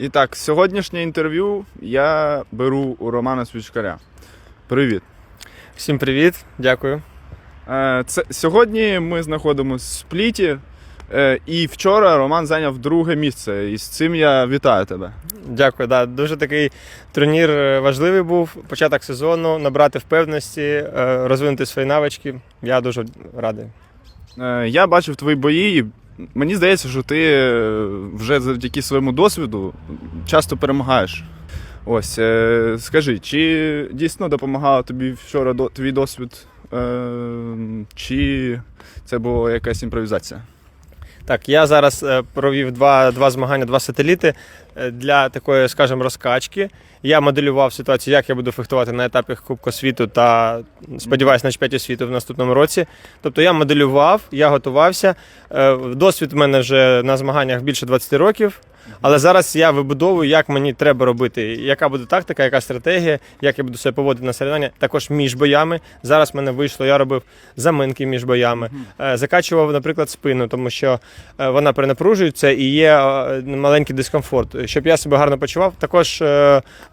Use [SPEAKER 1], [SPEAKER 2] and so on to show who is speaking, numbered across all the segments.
[SPEAKER 1] І так, сьогоднішнє інтерв'ю я беру у Романа Свічкаря. Привіт.
[SPEAKER 2] Всім привіт, дякую.
[SPEAKER 1] Е, Це, сьогодні ми знаходимося в спліті, е, і вчора Роман зайняв друге місце. І з цим я вітаю тебе.
[SPEAKER 2] Дякую. Да. Дуже такий турнір е, важливий був. Початок сезону, набрати впевненості, розвинути свої навички. Я дуже радий.
[SPEAKER 1] Я бачив твої бої, мені здається, що ти е, вже завдяки своєму досвіду часто перемагаєш. Ось, е, скажи, чи дійсно допомагала тобі вчора твій досвід, е, чи це була якась імпровізація?
[SPEAKER 2] Так, я зараз е, провів два, два змагання, два сателіти е, для такої, скажімо, розкачки. Я моделював ситуацію, як я буду фехтувати на етапі Кубку світу та сподіваюся на чемпіонаті світу в наступному році. Тобто я моделював, я готувався. Е, Досвід в мене вже на змаганнях більше 20 років. Але зараз я вибудовую, як мені треба робити, яка буде тактика, яка стратегія, як я буду себе поводити на соревнування, також між боями. Зараз в мене вийшло, я робив заминки між боями, Е, закачував, наприклад, спину, тому що е, вона перенапружується і є е, маленький дискомфорт. Щоб я себе гарно почував, також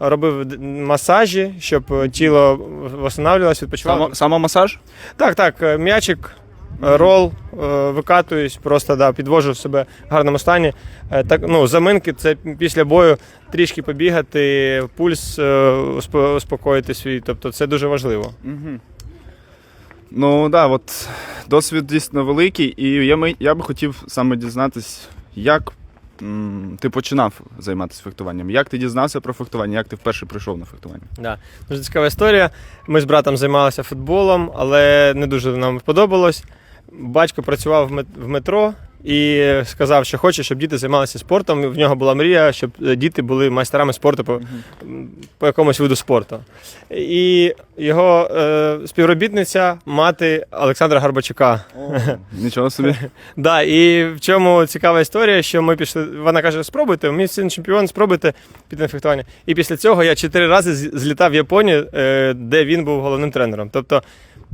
[SPEAKER 2] робив масажі, щоб тіло встановлювалося, відпочивало.
[SPEAKER 1] Само, самомасаж?
[SPEAKER 2] Так, так, е, м'ячик, рол, е, викатуюсь, просто да, підвожу себе в гарному стані. Е, Так, ну, заминки це після бою трішки побігати, пульс е, успокоїти свій. Тобто це дуже важливо.
[SPEAKER 1] Угу. Ну так, да, от досвід дійсно великий, і я, я би хотів саме дізнатись, як м, ти починав займатися фехтуванням. Як ти дізнався про фехтування, як ти вперше прийшов на фехтування?
[SPEAKER 2] Да. Дуже цікава історія. Ми з братом займалися футболом, але не дуже нам сподобалось. Батько працював в метро і сказав, що хоче, щоб діти займалися спортом. В нього була мрія, щоб е, діти були майстерами спорту по, по якомусь виду спорту. І його е, співробітниця, мати Олександра Гарбачука.
[SPEAKER 1] Нічого собі.
[SPEAKER 2] Да, і в чому цікава історія, що ми пішли. Вона каже: спробуйте, мій син чемпіон, спробуйте піти на фехтування. І після цього я чотири рази злітав в Японію, е, де він був головним тренером. Тобто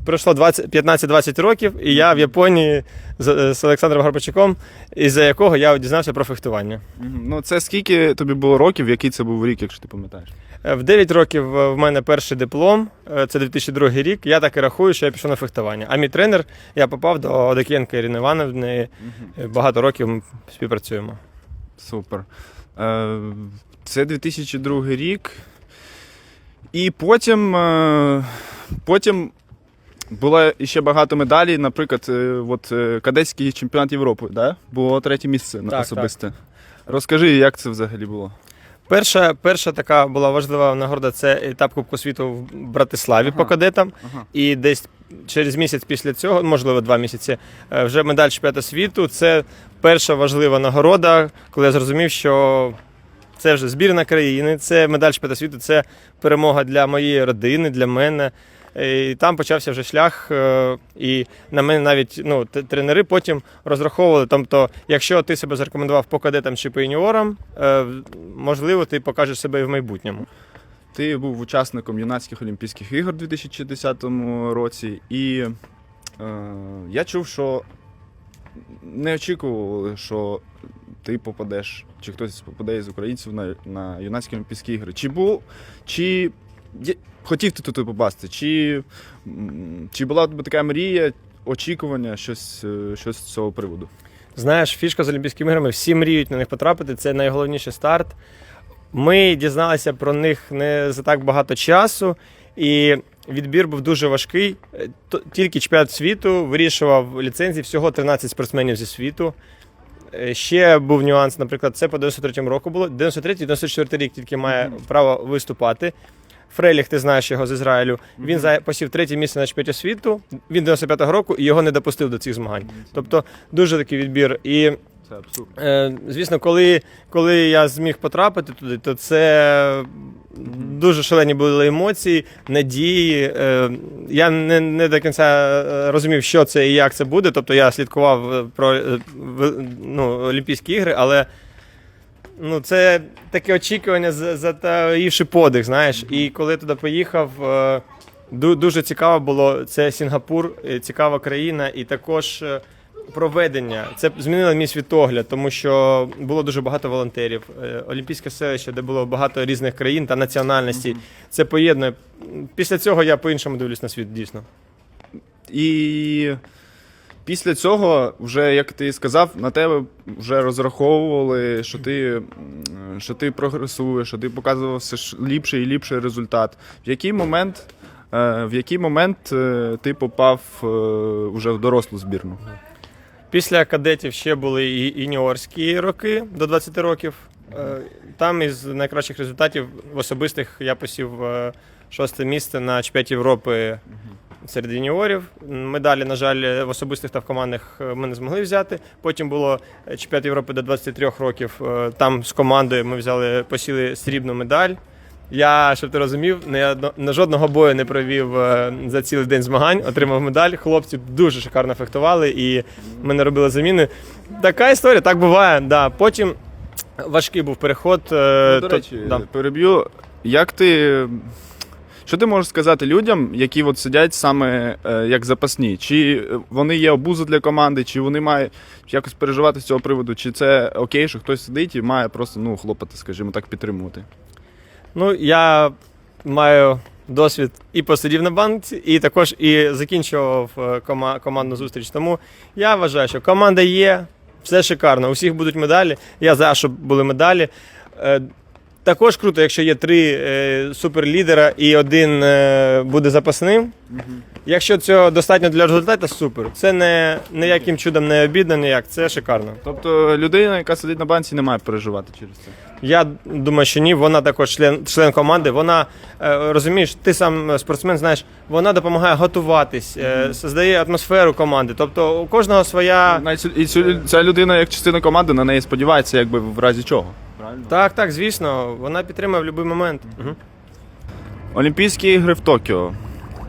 [SPEAKER 2] пройшло 20 15-20 років, і я в Японії з, з Олександром Гарбачуком, із-за якого я дізнався про фехтування.
[SPEAKER 1] Ну, це скільки тобі було років, який це був рік, якщо ти пам'ятаєш?
[SPEAKER 2] Е, В 9 років е, в мене перший диплом, е, це 2002 рік. Я так і рахую, що я пішов на фехтування. А мій тренер, я попав до Одекієнка Ірини Івановни. Багато років ми співпрацюємо.
[SPEAKER 1] Супер. Це 2002 рік. І потім, потім було ще багато медалей. Наприклад, е, от, е, кадетський чемпіонат Європи, да? було третє місце
[SPEAKER 2] Так,
[SPEAKER 1] особисте. Розкажи, як це взагалі було?
[SPEAKER 2] Перша, перша така була важлива нагорода це етап Кубку світу в Братиславі
[SPEAKER 1] Ага.
[SPEAKER 2] по кадетам.
[SPEAKER 1] Ага.
[SPEAKER 2] І десь через місяць після цього, можливо, два місяці, е, вже медаль чемпіонату світу. Це перша важлива нагорода, коли я зрозумів, що це вже збірна країни, це медаль чемпіонату світу, це перемога для моєї родини, для мене. І там почався вже шлях, е, і на мене навіть ну, тренери потім розраховували. Тобто, якщо ти себе зарекомендував по кадетам чи по юніорам, е, можливо, ти покажеш себе і в майбутньому.
[SPEAKER 1] Ти був учасником юнацьких Олімпійських ігор у 2010 році, і е, я чув, що не очікували, що ти попадеш, чи хтось попаде із українців на, на юнацькі Олімпійські ігри. Чи був, чи хотів ти туди попасти, чи, чи була тебе така мрія, очікування, щось, е, щось з цього приводу?
[SPEAKER 2] Знаєш, фішка з Олімпійськими іграми, всі мріють на них потрапити. Це найголовніший старт. Ми дізналися про них не за так багато часу, і відбір був дуже важкий. Е, Тільки чемпіонат світу вирішував ліцензії всього 13 спортсменів зі світу. Е, Ще був нюанс, наприклад, це по 93-му року було. 93-94 рік тільки має право виступати. Фреліх, ти знаєш його з Ізраїлю. Він за- посів третє місце на чемпіонаті світу. Він 95-го року і його не допустив до цих змагань. Тобто дуже такий відбір. І
[SPEAKER 1] Це абсурд.
[SPEAKER 2] Е, звісно, коли, коли я зміг потрапити туди, то це дуже шалені були емоції, надії. Е, я не, не до кінця е, розумів, що це і як це буде. Тобто я слідкував е, про е, в- ну, Олімпійські ігри, але ну, це таке очікування, за- затаївши подих, знаєш. І коли я туди поїхав. е, Дуже цікаво було. Це Сінгапур, е, цікава країна, і також е, проведення це змінило мій світогляд, тому що було дуже багато волонтерів. Олімпійське селище, де було багато різних країн та національностей. Це поєднує. Після цього я по-іншому дивлюсь на світ, дійсно.
[SPEAKER 1] І після цього, вже як ти сказав, на тебе вже розраховували, що ти, що ти прогресуєш, що ти показував все ліпший і ліпший результат. В який момент, е, в який момент е, ти попав е, уже в дорослу збірну?
[SPEAKER 2] Після кадетів ще були і юніорські роки до 20 років. Е, Там із найкращих результатів особистих я посів е, шосте місце на чемпіонаті Європи серед юніорів. Медалі, на жаль, в особистих та в командних е, ми не змогли взяти. Потім було е, чемпіонат Європи до 23 років. Е, Там з командою ми взяли посіли срібну медаль. Я, щоб ти розумів, не на жодного бою не провів за цілий день змагань, отримав медаль. Хлопці дуже шикарно фехтували, і ми не робили заміни. Така історія, так буває. Да. Потім важкий був переход.
[SPEAKER 1] Ну, До
[SPEAKER 2] то-
[SPEAKER 1] речі,
[SPEAKER 2] да.
[SPEAKER 1] переб'ю. Як ти. Що ти можеш сказати людям, які от сидять саме е, як запасні? Чи вони є обуза для команди, чи вони мають якось переживати з цього приводу, чи це окей, що хтось сидить і має просто ну, хлопати, скажімо так, підтримувати?
[SPEAKER 2] Ну, я маю досвід і посидів на банці, і також і закінчував е, кома- командну зустріч. Тому я вважаю, що команда є, все шикарно. У всіх будуть медалі. Я за, щоб були медалі. Також круто, якщо є три е, суперлідера і один е, буде запасним. Якщо цього достатньо для результату, супер. Це не ніяким чудом не обідно, ніяк. Це шикарно.
[SPEAKER 1] Тобто людина, яка сидить на банці, не має переживати через це.
[SPEAKER 2] Я думаю, що ні. Вона також член, член команди. Вона е, розумієш, ти сам е, спортсмен, знаєш, вона допомагає готуватись, е, создає атмосферу команди. Тобто у кожного своя.
[SPEAKER 1] Навіть і цю, ця людина, як частина команди, на неї сподівається, якби в разі чого. Правильно?
[SPEAKER 2] Так, так, звісно, вона підтримує в будь-який момент. Угу.
[SPEAKER 1] Олімпійські ігри в Токіо.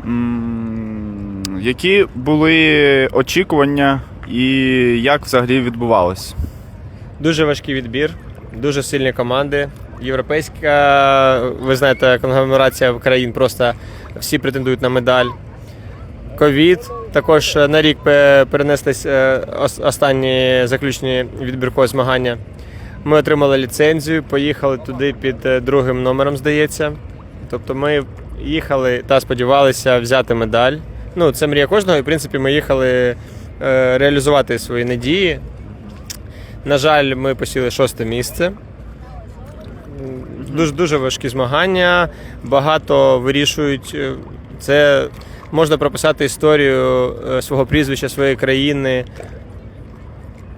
[SPEAKER 1] М, Які були очікування і як взагалі відбувалось?
[SPEAKER 2] Дуже важкий відбір, дуже сильні команди. Європейська, ви знаєте, конгломерація країн просто всі претендують на медаль. Ковід. Також на рік пе- перенеслись е, ос- останні заключні відбіркові змагання. Ми отримали ліцензію, поїхали туди під е, другим номером, здається. Тобто ми їхали та сподівалися взяти медаль. Ну, це мрія кожного, і в принципі ми їхали е, реалізувати свої надії. На жаль, ми посіли шосте місце. Дуже дуже важкі змагання, багато вирішують. е, Це можна прописати історію свого прізвища, своєї країни.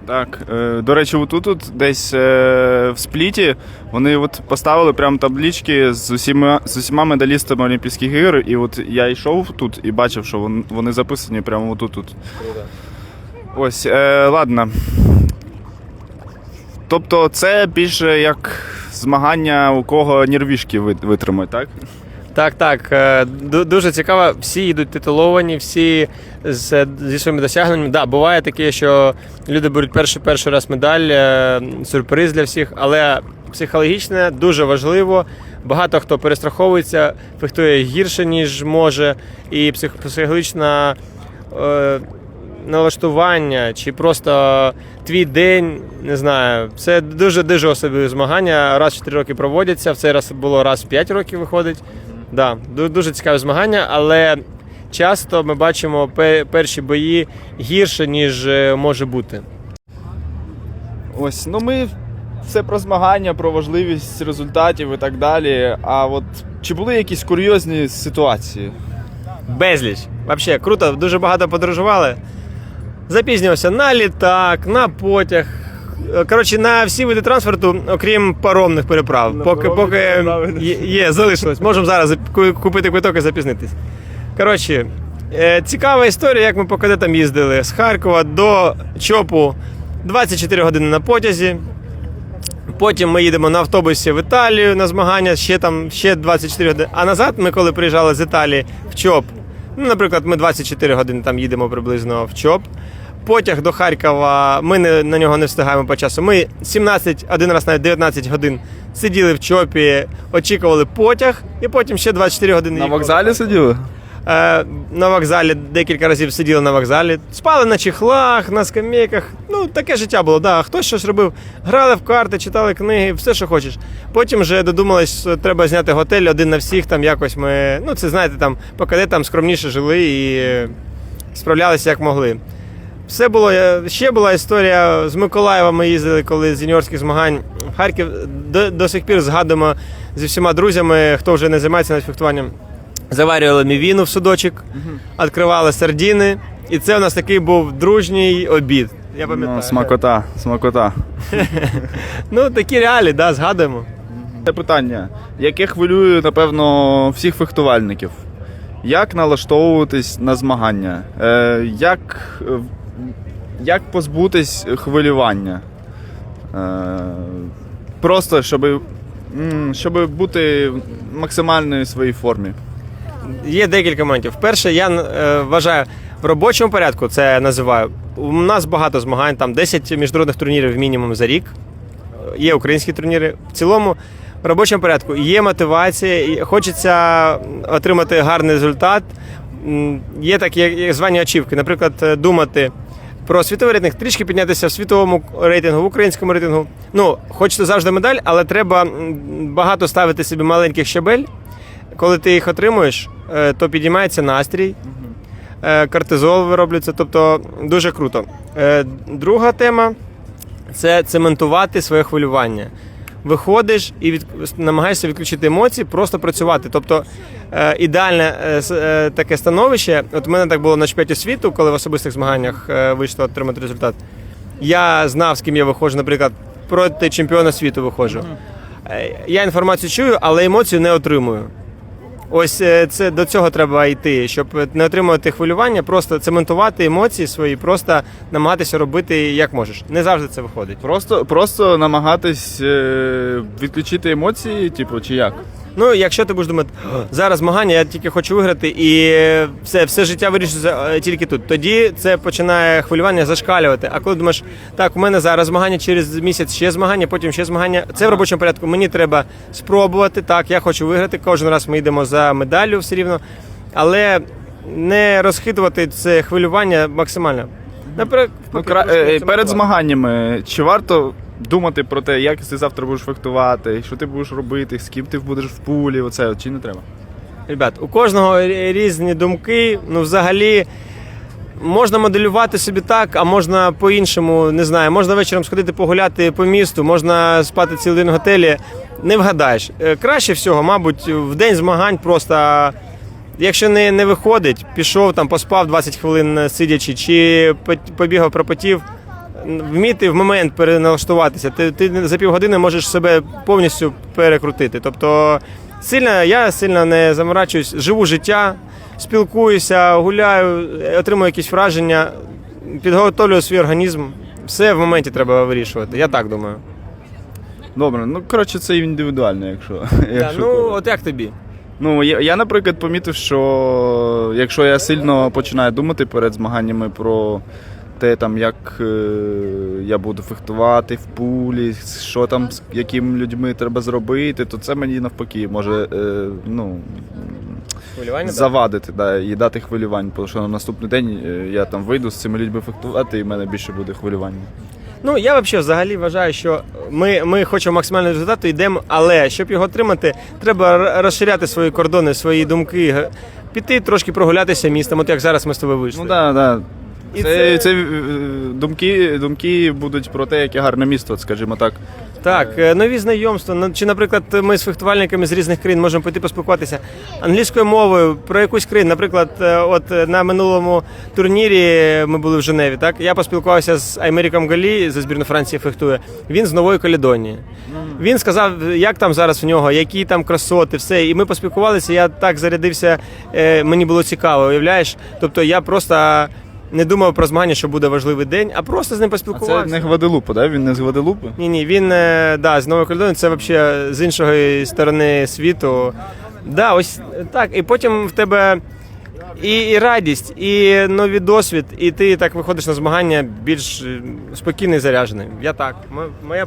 [SPEAKER 1] Так, е, до речі, отут тут десь е, в спліті вони от поставили прям таблички з усіма, з усіма медалістами Олімпійських ігор, і от я йшов тут і бачив, що вони записані прямо отут. тут. Ось, е, ладно. Тобто це більше як змагання, у кого нервішки вит- витримають, так?
[SPEAKER 2] Так, так. е, Дуже цікаво. Всі йдуть титуловані, всі з, зі своїми досягненнями. Да, буває таке, що люди беруть перший перший раз медаль, е, сюрприз для всіх, але психологічне дуже важливо. Багато хто перестраховується, фехтує гірше, ніж може, і псих, психологічна. Е, Налаштування чи просто твій день, не знаю. Це дуже дуже особливі змагання. Раз в 4 роки проводяться. В цей раз було раз в 5 років виходить. Да, дуже цікаві змагання, але часто ми бачимо перші бої гірше, ніж е, може бути.
[SPEAKER 1] Ось, ну ми все про змагання, про важливість результатів і так далі. А от чи були якісь курйозні ситуації?
[SPEAKER 2] Безліч. Взагалі, круто, дуже багато подорожували. Запізнювався на літак, на потяг. Е, Коротше, на всі види транспорту, окрім паромних переправ.
[SPEAKER 1] На
[SPEAKER 2] поки поки
[SPEAKER 1] переправи.
[SPEAKER 2] є, є, залишилось. Можемо зараз купити квиток і запізнитись. Коротше, е, цікава історія, як ми по кадетам їздили з Харкова до Чопу 24 години на потязі. Потім ми їдемо на автобусі в Італію на змагання, ще там ще 24 години. А назад ми, коли приїжджали з Італії в ЧОП, ну, наприклад, ми 24 години там їдемо приблизно в ЧОП. Потяг до Харкова, ми не, на нього не встигаємо по часу. Ми 17, один раз навіть 19 годин сиділи в ЧОПі, очікували потяг, і потім ще 24 години.
[SPEAKER 1] На
[SPEAKER 2] їхали.
[SPEAKER 1] вокзалі сиділи?
[SPEAKER 2] Е, на вокзалі декілька разів сиділи на вокзалі, спали на чехлах, на скамейках. Ну, таке життя було. Да. Хтось щось робив. Грали в карти, читали книги, все, що хочеш. Потім вже додумались, що треба зняти готель один на всіх. Там якось ми. Ну, це знаєте, там поки там скромніше жили і е, справлялися як могли. Все було. е, Ще була історія з Миколаєва. Ми їздили, коли з юніорських змагань в Харків. До, до сих пір згадуємо зі всіма друзями, хто вже не займається навіть фехтуванням. Заварювали мівіну в судочок, відкривали сардіни. І це у нас такий був дружній обід. Я пам'ятаю.
[SPEAKER 1] Ну, смакота, смакота.
[SPEAKER 2] Ну, такі реалії, да, згадуємо.
[SPEAKER 1] Це питання, яке хвилює, напевно, всіх фехтувальників. Як налаштовуватись на змагання? Е, як, е, як позбутись хвилювання? Е, просто, щоб, щоб бути в максимальній своїй формі.
[SPEAKER 2] Є декілька моментів. Перше, я е, вважаю, в робочому порядку це називаю. У нас багато змагань, там 10 міжнародних турнірів мінімум за рік. Є українські турніри. В цілому, в робочому порядку є мотивація, хочеться отримати гарний результат. Є такі звані очівки. Наприклад, думати про світовий рейтинг, трішки піднятися в світовому рейтингу, в українському рейтингу. Ну, хочете завжди медаль, але треба багато ставити собі маленьких щабель. Коли ти їх отримуєш, е, то підіймається настрій, е, кортизол вироблюється, тобто дуже круто. Е, Друга тема це цементувати своє хвилювання. Виходиш і від, намагаєшся відключити емоції, просто працювати. Тобто е, ідеальне е, е, таке становище. От у мене так було на чемпіонаті світу, коли в особистих змаганнях е, вийшло отримати результат. Я знав, з ким я виходжу, наприклад, проти чемпіона світу виходжу. Е, Я інформацію чую, але емоцію не отримую. Ось е, це до цього треба йти, щоб не отримувати хвилювання, просто цементувати емоції свої, просто намагатися робити як можеш. Не завжди це виходить.
[SPEAKER 1] Просто, просто намагатись е, відключити емоції, типу, чи як?
[SPEAKER 2] Ну, якщо ти будеш думати, зараз змагання, я тільки хочу виграти, і все, все життя вирішиться е, тільки тут. Тоді це починає хвилювання зашкалювати. А коли думаєш, так, у мене зараз змагання через місяць ще змагання, потім ще змагання. Це в робочому порядку. Мені треба спробувати. Так, я хочу виграти. Кожен раз ми йдемо за медаллю все рівно. Але не розхитувати це хвилювання максимально. Наприклад,
[SPEAKER 1] Ну, е, перед змаганнями чи варто думати про те, як ти завтра будеш фехтувати, що ти будеш робити, з ким ти будеш в пулі, оце, чи не треба?
[SPEAKER 2] Ребят, у кожного різні думки. Ну, взагалі, можна моделювати собі так, а можна по-іншому, не знаю. Можна вечором сходити погуляти по місту, можна спати цілий день в готелі. Не вгадаєш. Е, Краще всього, мабуть, в день змагань просто. Якщо не, не виходить, пішов там, поспав 20 хвилин сидячи, чи по- побігав, пропотів, вміти в момент переналаштуватися. Ти, ти за півгодини можеш себе повністю перекрутити. Тобто сильно, я сильно не заморачуюсь, живу життя, спілкуюся, гуляю, отримую якісь враження, підготовлюю свій організм. Все в моменті треба вирішувати. Я так думаю.
[SPEAKER 1] Добре, ну коротше, це індивідуально, якщо.
[SPEAKER 2] Да,
[SPEAKER 1] якщо
[SPEAKER 2] ну,
[SPEAKER 1] коротко.
[SPEAKER 2] от як тобі?
[SPEAKER 1] Ну, я, я, наприклад, помітив, що якщо я сильно починаю думати перед змаганнями про те, там, як е, я буду фехтувати в пулі, що там, з якими людьми треба зробити, то це мені навпаки може е, ну, завадити да, і дати хвилювань, тому що на наступний день е, я там вийду з цими людьми фехтувати, і в мене більше буде хвилювання.
[SPEAKER 2] Ну я взагалі взагалі вважаю, що ми, ми хочемо максимального результату, йдемо, але щоб його отримати, треба розширяти свої кордони, свої думки, піти трошки прогулятися містом, от як зараз ми з тобою вийшли.
[SPEAKER 1] Ну да, да.
[SPEAKER 2] І
[SPEAKER 1] Це,
[SPEAKER 2] це-
[SPEAKER 1] це... е, думки, думки будуть про те, яке гарне місто, скажімо так.
[SPEAKER 2] Так, е, нові знайомства. Ну, Чи, наприклад, ми з фехтувальниками з різних країн можемо піти поспілкуватися англійською мовою про якусь країну. Наприклад, е, от на минулому турнірі ми були в Женеві. Так я поспілкувався з Аймеріком Галі за збірну Франції фехтує. Він з Нової Каледонії. Він сказав, як там зараз в нього, які там красоти, все. І ми поспілкувалися. Я так зарядився, мені було цікаво, уявляєш? Тобто я просто. Не думав про змагання, що буде важливий день, а просто з ним
[SPEAKER 1] А
[SPEAKER 2] поспілкувався.
[SPEAKER 1] це не Гваделупа, да? Він не з Гваделупи?
[SPEAKER 2] Ні, ні, він е, да, з Нової Каледонії, це взагалі з іншої сторони світу. Да, ось так. І потім в тебе і, і радість, і новий досвід, і ти так виходиш на змагання більш е, спокійний, заряджений. Я так. Мо- Моя